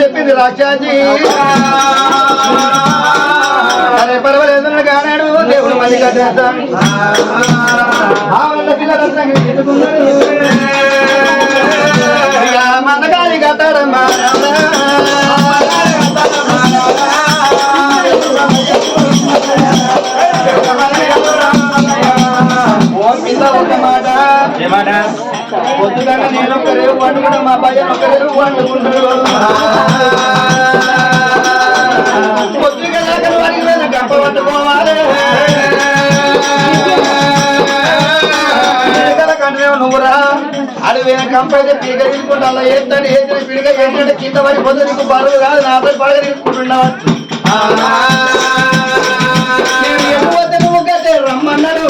చెప్పింది రాక్షాజీ. అరే పర్వాలేదు కానాడు దేవుడు మళ్ళీ కట్టేస్తాం. ఆవిడ మందగాలి కట్టాడమ్మా. ఒక మాట. ఏమాట? నేను ఒక రేవు మా ఒక రేవు పొద్దుగా పట్టుకోవాలి. నువ్వురా. అడవి కంప పీక తీసుకుంటా అలా ఏంటంటే ఏంటంటే పిడిక ఏంటంటే కింద పడి పొద్దు నీకు కాదు పడగ తీసుకుంటున్నావు నేను రమ్మన్నాడు.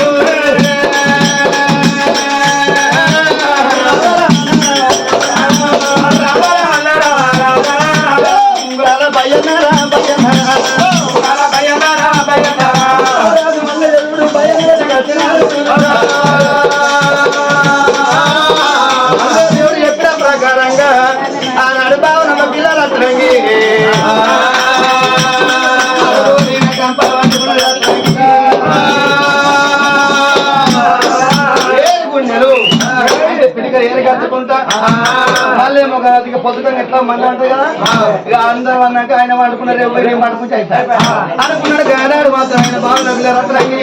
పొద్దుగా ఎట్లా మళ్ళీ కదా? ఇక అందరం అన్నాక ఆయన పడుకున్నారు ఎవరు ఏం వండుకుంటే అయిపోయి అనుకున్నాడు గానాడు మాత్రం ఆయన బాగున్న పిల్లలు అతనంగి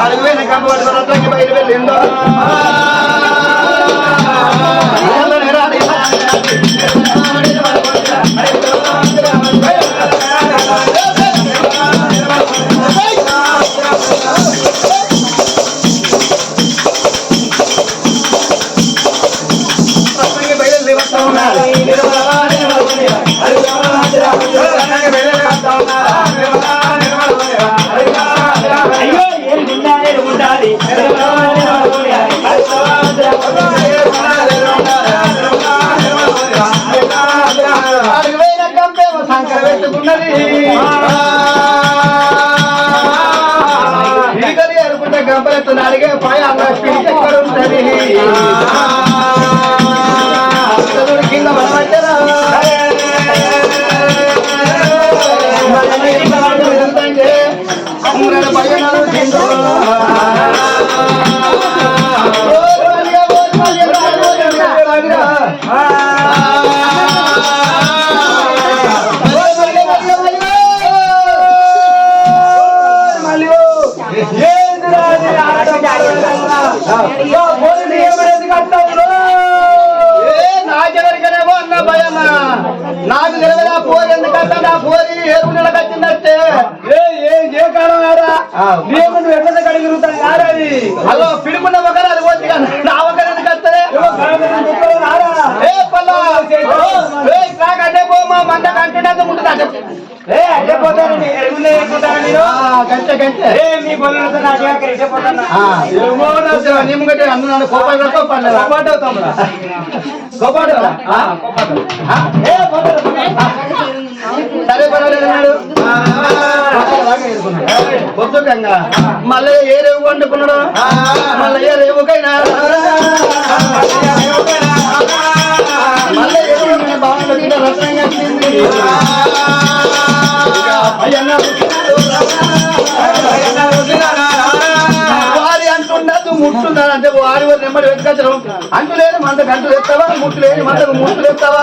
అడుగు పోయిన కంప పట్టుకొని బయట వెళ్ళిందో హలో పిడుకున్న ఒకరు అది పోతే నా ఒకరు ఎందుకు వస్తుంది? ఏ పల్ల? ఏ ట్రాక్ అంటే పో మా మంద కంటే ముందు గంటే గంటే నిమ్మగడ్డ అన్న నన్ను కోపాడు కోపాడు కోపాడు సరే మళ్ళీ ఏ రేవు వండుకున్నాడు? మళ్ళీ ఏ రేవుకైనా మళ్ళీ ఏ రేవు రసంగా అయ్యన్న వారి అంటుండదు ముట్టుందని అంటే వారి వారి నెమ్మది వెతకచ్చడం అంటు లేదు మందకు అంటు ఎత్తావా? ముట్టు లేదు మందకు ముట్టు ఎత్తావా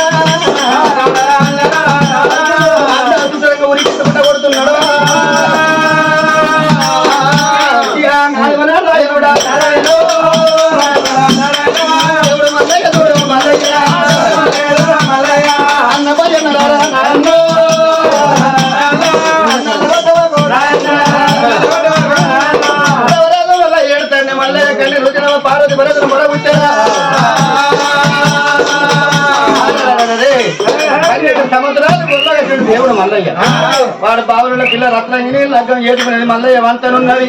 వాడు బావుల పిల్ల రత్నంగిని లగ్గం చేసుకునేది మల్లయ్య వంతనున్నది.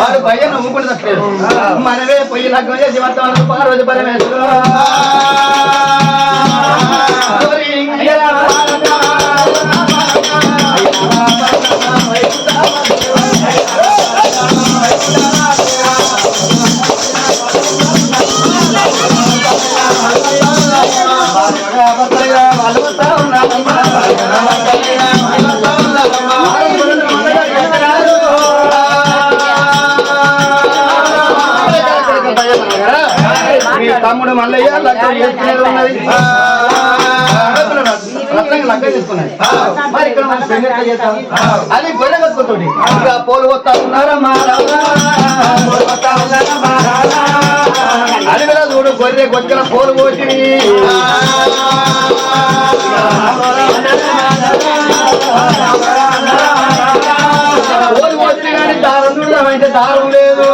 వాడు భయ్య నవ్వుకుని తప్పలేదు మనమే పొయ్యి లగ్గం చేసి వంతమన్న పార్వతి పరమేశ్వరు తమ్ముడు మల్లయ్య లగ్గం చేసుకునేది ఉన్నది. రత్నంగా లగ్గం చేసుకున్నది. మరి ఇక్కడ మనం పెళ్ళి ఎట్లా చేస్తాం? అది గొర్రె కట్టుకుంటుంది. ఇంకా పోలు వస్తా ఉన్నారమ్మా అడవిలో చూడు గొర్రె గొచ్చిన పోలు పోసి పోలు పోసిన కానీ దారం చూడడం అయితే దారం లేదు.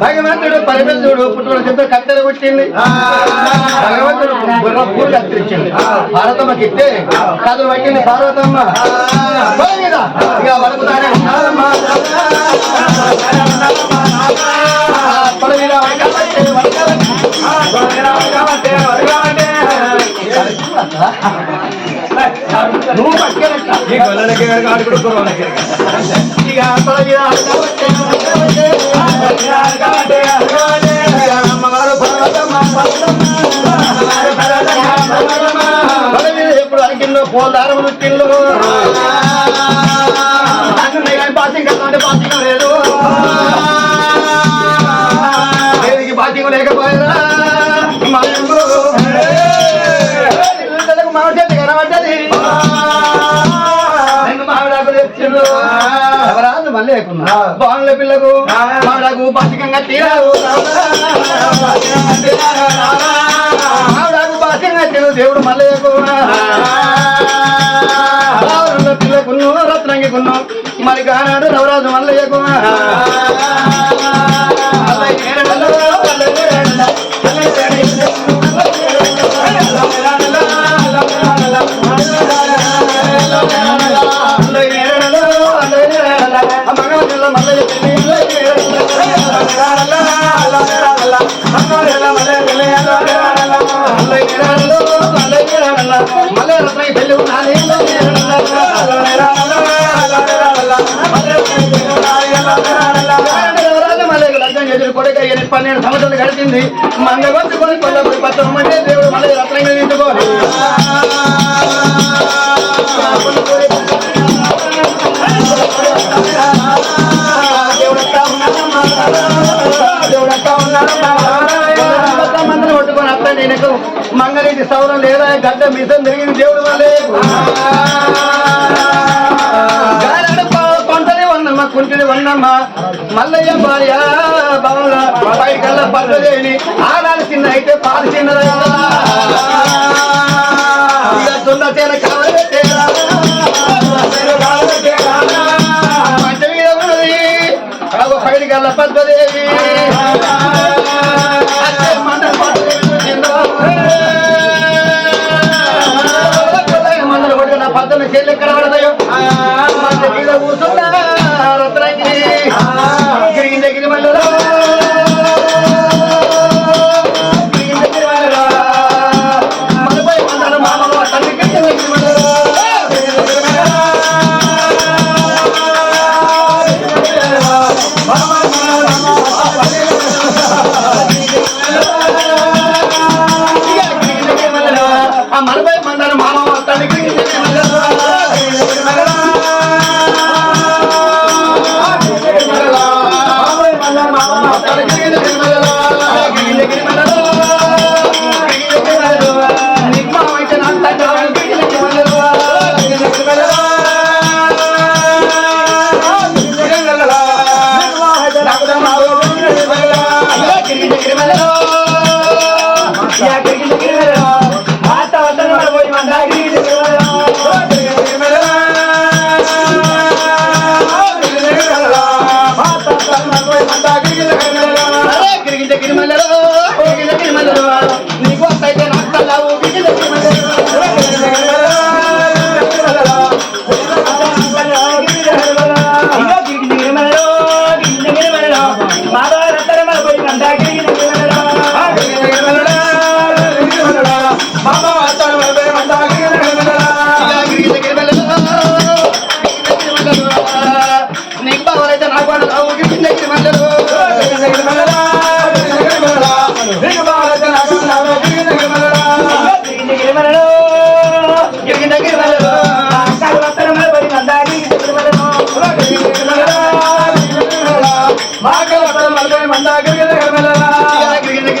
భగవంతుడు పరిమితుడు పుట్టుడు చెప్పి కత్తెర పుట్టింది భగవంతుడు పూలు కత్తిరించింది. పార్వతమ్మకి ఇస్తే కథలు పట్టింది మీద. ఇక వడకబట్టే. నువ్వు పొల మీద వడకబట్టే, వడకబట్టే. ఇక అమ్మగారు పార్వతమ్మ, ఎప్పుడు పోదారం లేదు దేనికి లేకపోయినా తెచ్చిండు ఎవరాదు మళ్ళీ లేకున్నా? బాగుండే పిల్లకు మామిడాకు పాసికంగా తీరావు మామిడాకు పాసికంగా తీరు దేవుడు మళ్ళీ బాగుండే పిల్లకున్ను రత్నంగికున్ను మరి కానాడు నవరాజు మల్లయ్యకు పన్నెండు సంవత్సరాలు గడిచింది మంగళవతి కొని కొల్లబడి పత్రం అంటే దేవుడు మళ్ళీ మంగళీటి సౌరం లేదా? గడ్డ మిషన్ తిరిగింది దేవుడు వాళ్ళే గారెడు ప- కుంటిని వన్నమ్మ మల్లయ్య భార్య బావుల పైకల్లా పద్ధతి ఆడాలి చిన్న అయితే పాలు చిన్నదా? ఇక దున్న కావాలి పెట్టేరా. పంట మీద ఉన్నది. అగో పైడికల్లా పద్మదేవి పద్దెన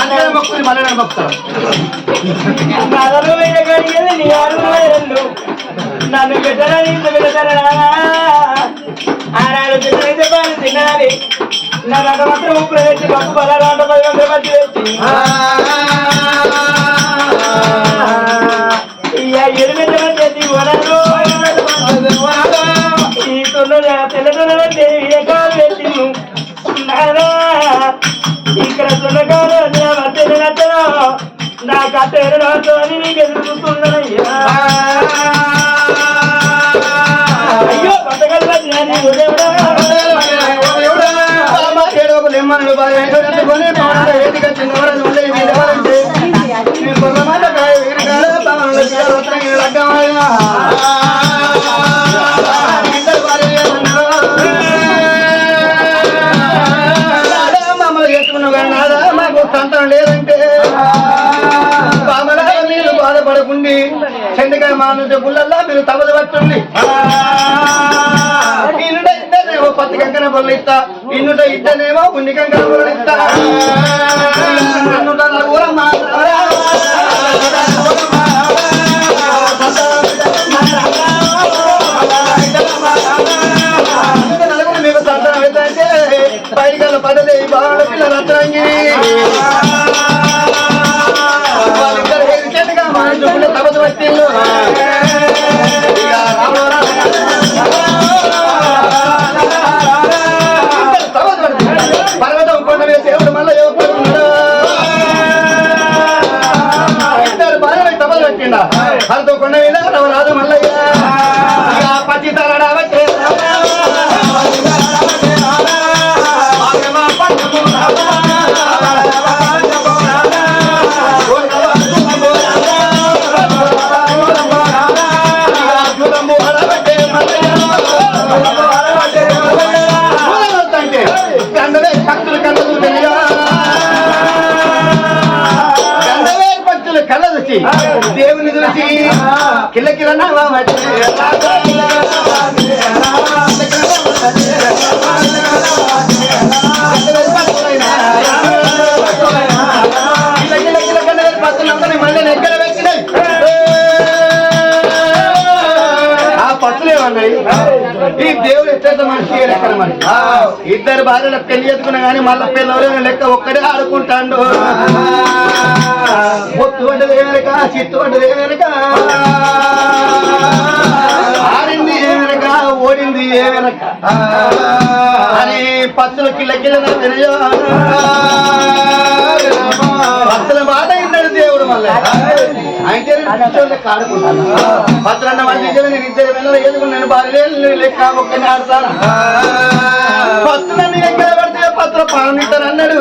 అంటే మొక్కులు మళ్ళీ మొక్కుతారు నన్ను పెట్టరా ఇంత పెడతారా ఆనాడు తిన్నైతే బాగా తినాలి నా రెండు మాత్రం ఉప్పులు పెట్టి పప్పు పదార్థ పది వందల అని నీకు ఎదురు చూస్తున్నానయ్యా అయ్యో బతకల్లా జ్ఞాని ఉదయముడా. మాకు చంద్రకాయ మానుంటే గుళ్ళల్లా మీరు తమది పట్టుండి ఇన్నుట ఇద్దరేమో పత్తి కంకణ బొల్లు ఇస్తా. ఇన్నుట ఇద్దరేమో ఉన్ని కంకణ బొల్లు ఇస్తా. దేవుని చూసి కిల్ల కిల్ల నవ్వ ఈ దేవుడు ఎట్లయితే మనిషి లెక్కన మరి ఇద్దరు భార్యలు పెళ్ళి చేసుకున్నా కానీ మళ్ళీ పిల్లలు లెక్క ఒక్కడే ఆడుకుంటాడు. పొత్తు వంటది ఏమనక చిత్తు వంటది ఏమనక ఆడింది ఏమనక ఓడింది ఏమనక అని పత్తులు కిల్ల కిల్ల నవ్వినయో భక్తుల మాట విన్నాడు దేవుడు మళ్ళీ. అయితే నేను కాడుకుంటాను నేను ఇద్దరు వెళ్ళాలి ఎదుగు నేను భార్య లెక్క ఒక్కని ఆడతాను. భక్తులన్నీ ఎక్కడ పడితే పత్ర పాలనిస్తారు అన్నాడు.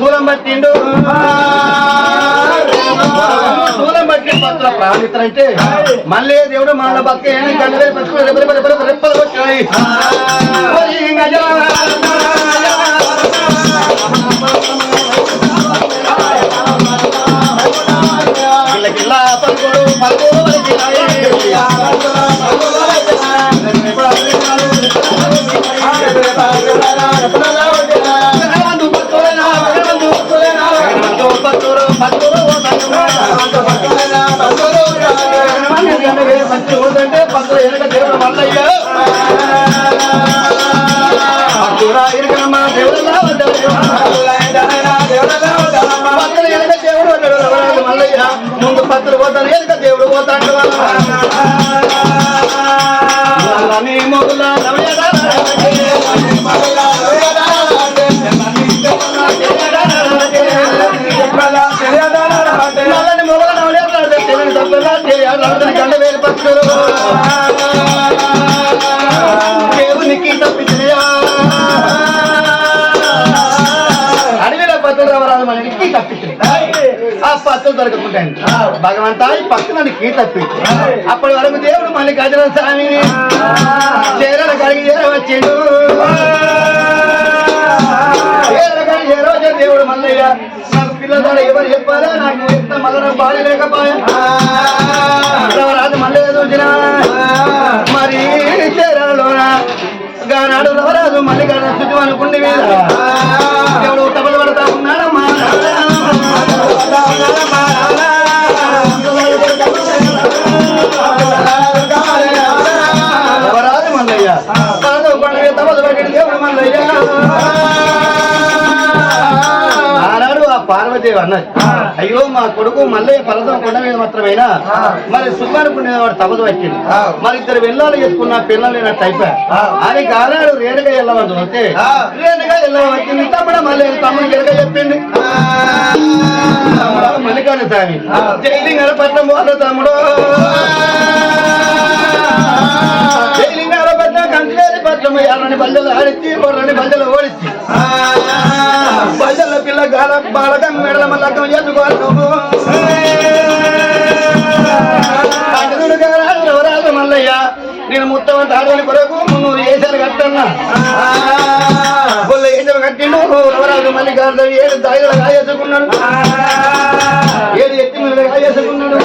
శూలం పట్టిండు. పట్టి పత్ర ప్రాణిస్తారంటే మళ్ళీ దేవుడు మన రెప్పలు వచ్చాయి పలుకుడు వెనక దేవుడు మల్లయ్య. మొదల దొరకకుంటాను భగవంతా ఈ పక్కన నన్ను కీ తప్పి. అప్పటి వరకు దేవుడు మళ్ళీ గజల స్వామి చేరల కడిగి చేరవచ్చిండు చేరల దేవుడు మల్లయ్య నాకు పిల్లలు ఎవరు చెప్పారా నాకు ఎంత మల్లన బాధ లేకపోయా? రాజు మల్లయ్య చూసిన మరి చేరలోనా గానాడు రవరాజు మళ్ళీ గాన స్థితి అనుకుండి మీద ఆ పార్వదేవి అన్నది అయ్యో మా కొడుకు మల్లయ్య పర్వతం కొండ మీద మాత్రమేనా? మరి సుఖానుకునే వాడు తపదు వచ్చింది మరి ఇద్దరు వెళ్ళాలి చేసుకున్న పిల్లలు లేనట్టు అయిపోయారు. అని కానాడు రేణుగా వెళ్ళమని చూస్తే రేణుగా వెళ్ళవచ్చింది తమ్ముడు మళ్ళీ తమ్ముడు గిరక చెప్పింది మల్లికార్జున స్వామి. జైలింగర పట్నం పోత తమ్ముడు. జైలింగర పట్నం కంచివేరి పట్నం. ఎర్రని బల్లెలు ఆడిచ్చి బొర్రని బల్లెలు ఓడిచ్చి. బాలకం మెడల మల్లకం చేసుకోవాలి నువ్వు. అటునుడు మల్లయ్య నేను ముత్తమ తాడని కొరకు నువ్వు ఏసాలు కట్టన్నా. ఏసాలు కట్టిండు ఎవరాలు మళ్ళీ గారు ఏడు దాయిలు కాయేసుకున్నాడు. ఏడు ఎత్తి మీద కాయేసుకున్నాడు.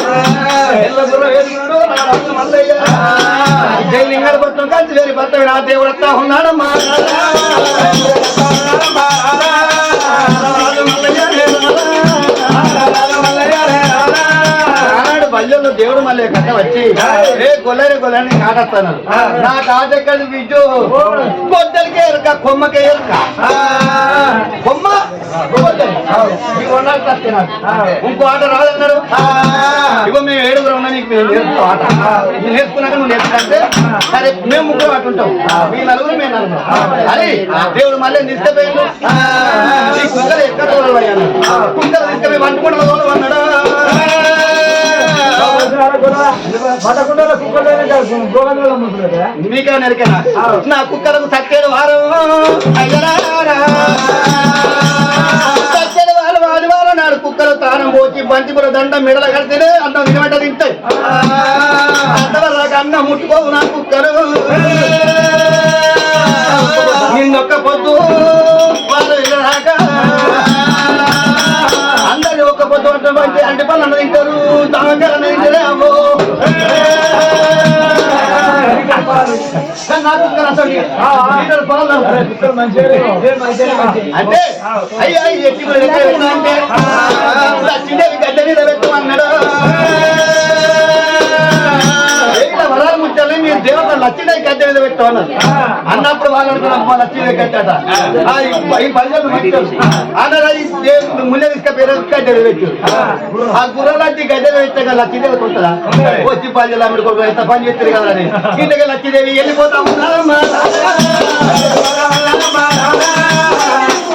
ఎల్ల వేసుకున్నాడు నా రాజు మల్లయ్య. జైలింగాల పట్టం కలిసి వేరి పట్టం నా దేవుడు ఉన్నాడమ్మా. బల్లెల్లో దేవుడు మళ్ళీ కథ వచ్చి ఏ గొల్లని గొల్లని కాటస్తాను నా కాట ఎక్కడ విజు గొడ్డలికే ఎరక కొమ్మకే ఎరక. కొమ్మ. ఇంకో ఆట రాదన్నాడు. ఇగో మేము ఏడుగురు ఉన్నా నీకు మేము నేర్పుతాం ఆట నేర్చుకున్నాక నువ్వు నేర్చుకుంటే సరే మేము ముగ్గురు ఆట ఉంటాం. మీ నలుగురు మేము నలుగురు. అని దేవుడు మళ్ళీ తీసుకుపోయిండు. ఈ కుక్కలు ఎక్కడ కుక్కలు తీసుకుపోయి వండుకుంటూ తోలబడ్డాడు మీకే నెరికేనా? నా కుక్కలకు సక్కేడు వారం. అయ్యలారా. సక్కేడు వారం ఆదివారం నాడు కుక్కలు తానం పోచి బంతిపుర దండ మెడల కడితేనే అన్నం వినమంట తింటాయి. అంతవరకు అన్నం ముట్టుకోవు నా కుక్కలు. నిన్నొక్క పొద్దు వాళ్ళు అందరి ఒక్క పొద్దు అంటే అంటే పనులు అన్న తింటారు. తామకాయలు అంటే అయ్యా ఎట్టి అంటే ఈ-. అన్నారు ముళ్ళ ఆ. గుర్రలాంటి పెట్టాక లక్ష్మీదేవి వచ్చి పల్లెలు అమ్మిడి కొడుకు ఎంత పని చేస్తారు కదా అని. లక్ష్మీదేవి వెళ్ళిపోతా ఉన్నారమ్మా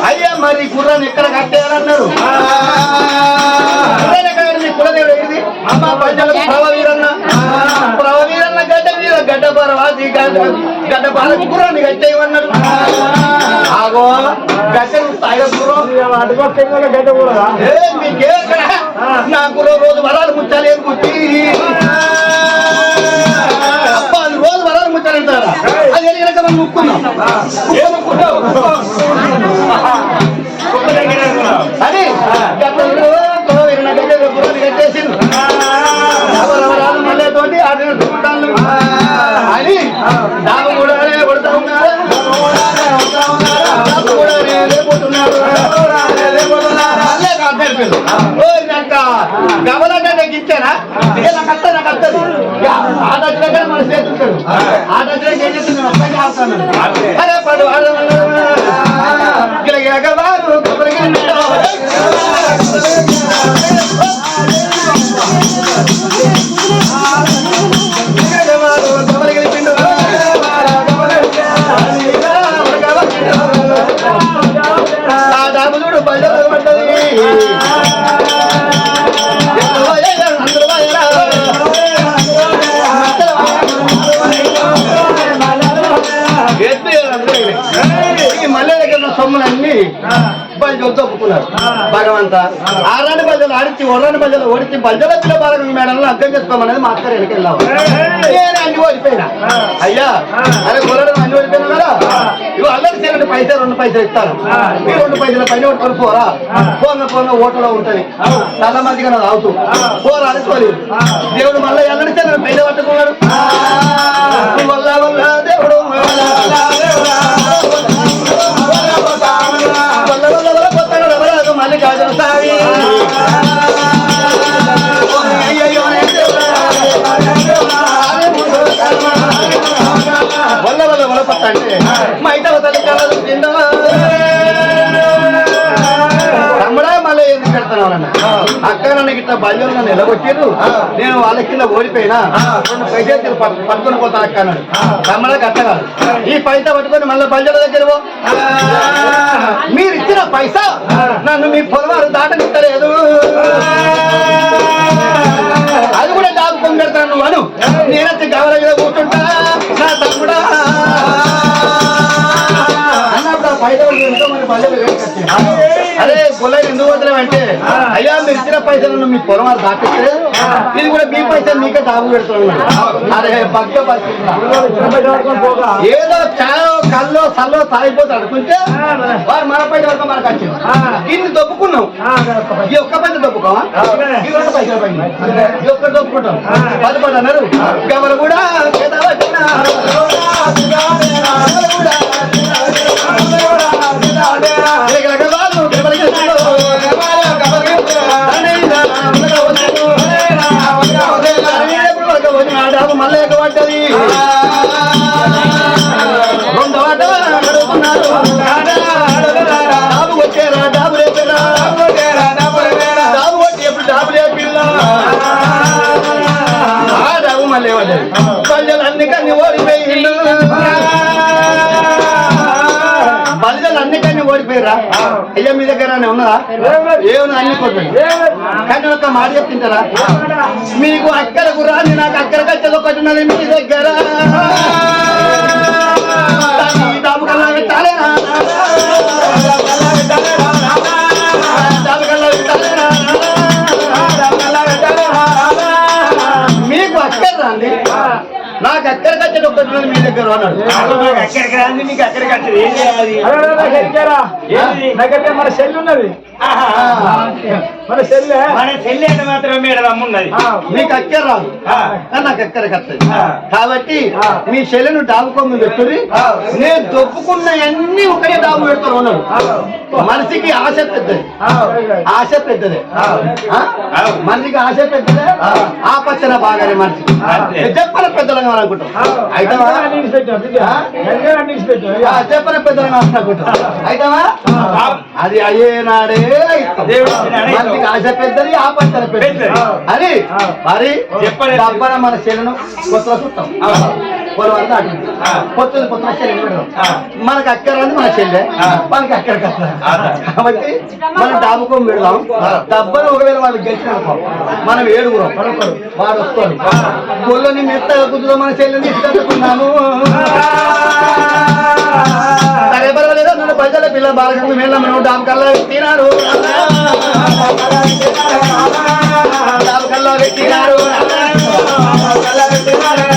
అయ్యా మరి గుర్రాన్ని ఎక్కడ కట్టేయాలన్నారు? కులదేవుడు అమ్మ ప్రజలకు పరవాసి గడ్డ గడ్డ పాల గుర్రాన్ని కట్టేయమన్నాడు ఆగో గడ్డ స్థాయిలో గడ్డ ఏ, మీకే నా రోజు వరాలు ముచ్చాలి కుట్టి రోజు వరాలు ముచ్చాలి అది మనం ముక్కున్నాం గమలంటే నాకు ఇచ్చారా నాకు అత్త నాకు అత్తది. ఆట దగ్గర మన చేతుంటాడు ఆట ఏం ఎత్తు ఈ మల్లె దగ్గర సొమ్ములన్నీ జోలు ఒప్పుకున్నారు భగవంత ఆరాని బజలు ఆడిచి ఒర్రాని బజలు ఓడిచి బజల పిల్ల బాలక మేడలను అర్థం చేసుకోమనేది మా అక్కర్ వెనకెళ్ళావు నేను అన్ని ఓడిపోయినా. అయ్యా అరే గొర్రెడు అన్ని ఓడిపోయినా కదా? ఇవి అల్లరి చేయడానికి పైసలు రెండు పైసలు ఇస్తాను ఈ రెండు పైసల పైన కొట్టుకొని పోరా పోంగ పోంగ ఓటలో ఉంటది. చాలా మందిగా నాది అవుతూ పోరా అనుకోలేదు దేవుడు మళ్ళీ అల్లరి చేయడానికి పైన పట్టుకున్నాడు. వల్ల వల్ల దేవుడు వల్ల వల్ల తల్లి కలదు తమ్ముడా మళ్ళీ ఎందుకు పెడతాను అక్క నన్ను ఇట్లా బల్యం నన్ను నిలబొట్టిరు నేను వాళ్ళ కింద ఓడిపోయినా? రెండు పైసలు పట్టు- పట్టుకొని పోతాను అక్క అన్నాడు తమ్ముడా కట్టగా. ఈ పైసా పట్టుకొని మళ్ళీ బల్జల దగ్గర. మీరు ఇచ్చిన పైసా నన్ను మీ పొలవారు దాటనిస్తలేదు. అది కూడా దాపుకొని పెడతాను అను. నేనైతే గవర అరే పొలం ఎందుకు వదిలేమంటే అయ్యా మీరు ఇచ్చిన పైసలను మీ పొలం వాళ్ళు దాటిస్తే ఇది కూడా మీ పైసలు మీకే దాబు పెడుతున్నాడు అరే భక్త ఏదో చాయో కల్లో సల్లో తాగిపోతే అనుకుంటే వారు మన పైన వరకు మనకు వచ్చింది ఇన్ని దొప్పుకున్నాం ఈ ఒక్క పైస దొప్పుకోవా ఈ రెండు పైసల పైన ఈ ఒక్క దొప్పుకుంటాం పది పది అన్నారు. ఎవరు కూడా అయ్యా ఉన్నదా ఏమన్నా అన్ని కొట్టండి. కానీ ఒక మాట చెప్తుంటారా? మీకు అక్కడ రాని నాకు అక్కడ కట్టెలు కొట్టినది మీ దగ్గర. దాన్ని కల్లా పెట్టాలేనా? నాకు వచ్చేది ఒకటి ఉన్నది మీ దగ్గర అన్నాడు. మన సెల్ ఉన్నది. మన సెల్ మన అంటే మాత్రం మేడం అమ్మున్నది మీకు అక్కర రాదు. నాకు అక్కడికి వస్తుంది. కాబట్టి మీ చెల్లెను డాబుకొమ్మ పెట్టుని నేను దొప్పుకున్న అన్ని ఒకటే డాబు పెడతారు ఉన్నాడు మనిషికి ఆశ పెద్దది. ఆశ పెద్దదే? మనిషికి ఆశ పెద్దదే. ఆ. పచ్చన బాగానే మనిషికి. చెప్పన పెద్దలుగా అనుకుంటాం చెప్పన పెద్దలుగా అనుకుంటాం అయితేవా? అది అయ్యేనాడే. మనిషికి ఆశ పెద్దది ఆ పచ్చన పెద్దది. అని మరి. డబ్బన మన చెల్లెను కొత్త దాటి కొత్తది కొత్త చెల్లెలు పెడదాం. మనకు అక్కరంది మన చెల్లె. మనకి అక్కడికి వస్తుంది. కాబట్టి మనం డాబుకోం పెడదాం. డబ్బను ఒకవేళ వాళ్ళు గెలిచిన మనం ఏడుగురం వాడు వస్తాడు కొల్లని మెత్తగా కుదురు మన చెల్లెని ఇష్టపడుతున్నాము సరే పర్వాలేదు? నన్ను ప్రజల పిల్ల బాలకంగా మేళ మనం డాబు కల్లా పెట్టినారు డాబు కల్లా పెట్టినారు ప్రజల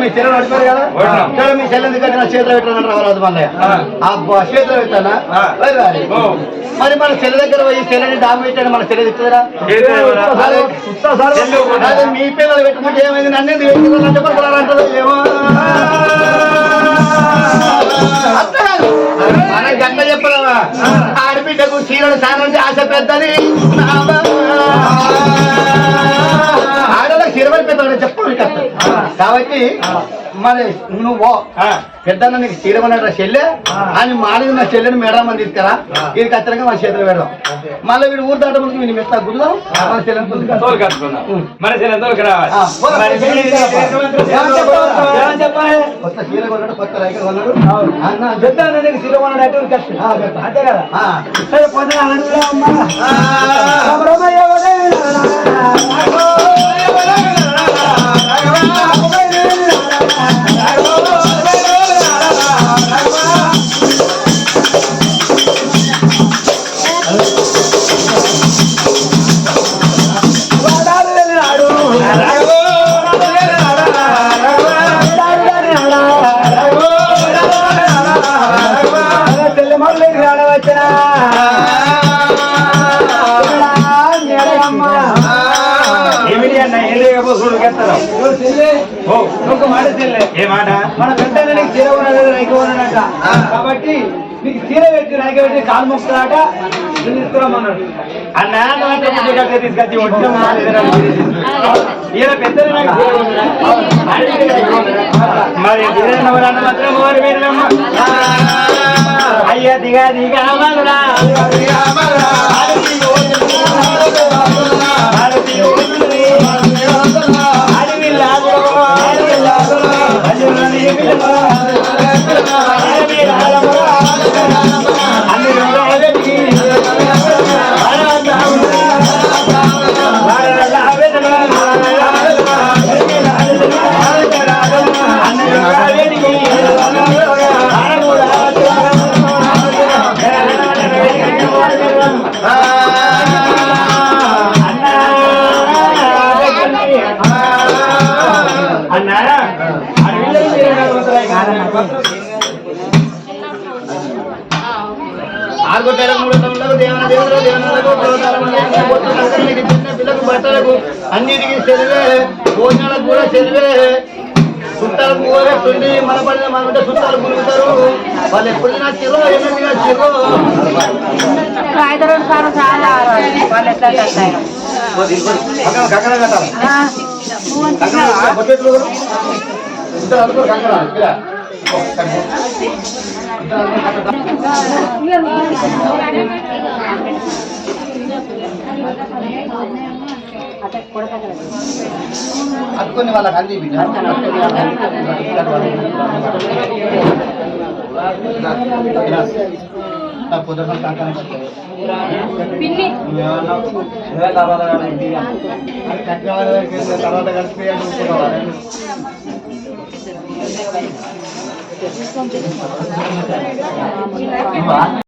మీ చెల్లెలు కదా? మీ ఎందుకంటే నా చేతిలో పెట్టాను. అబ్బా చేతిలో పెట్టానా. మరి మన చెల్లె దగ్గర పోయి చెల్లెని డాబు పెట్టాడు మన అదే. అదే మీ పిల్లలు పెట్టుకుంటే ఏమైంది? నన్ను ఎందుకు పడుతున్నారు అంటారు ఏమో. మన గంట చెప్పదామా ఆడబిడ్డకు చీరలు సానంటే ఆశ పెద్దది. ఆడలకు చీరమని పెద్దవాడు చెప్పు కాబట్టి మరి నువ్వు పో. ఆ. పెద్దన్న నీకు చీరమన్నాడు చెల్లె? అని మాడిన నా చెల్లెని మేడమని తీసుకురా. ఇది ఖచ్చితంగా మా చేతిలో పెడదాం. మళ్ళీ వీడు ఊరు దాట ముందుకు వీడిని మెత్త గుద్దాం మన చెల్లెని కొత్త కొన్నాడు అన్న పెద్ద నీకు అంటే పెద్ద. అంతే కదా. సరే పొద్దున పెట్టి కాలు మొక్కుతాడట నేను తీసుకురమ్మన్నాడు అన్న తీసుకొచ్చి ఈయన పెద్దలు మరి మాత్రం వారి దిగా దిగా మగరా పర్వతాలకు బట్టలకు అన్నిటికీ చెరువే భోజనాలకు కూడా చెరువే చుట్టాలకు మన పడిన మనకుంటే చుట్టాలు గురుగుతారు వాళ్ళు ఎప్పుడు నా చెరువు హైదరాబాద్ సార్ చాలా వాళ్ళు ఎట్లా కట్టారు కట్టాలి బొట్టెట్లు అనుకో అట్టుకొని వాళ్ళకి అంది పొద్దున కట్టాలి. పిన్ని. తర్వాత కలిసిపోయాడు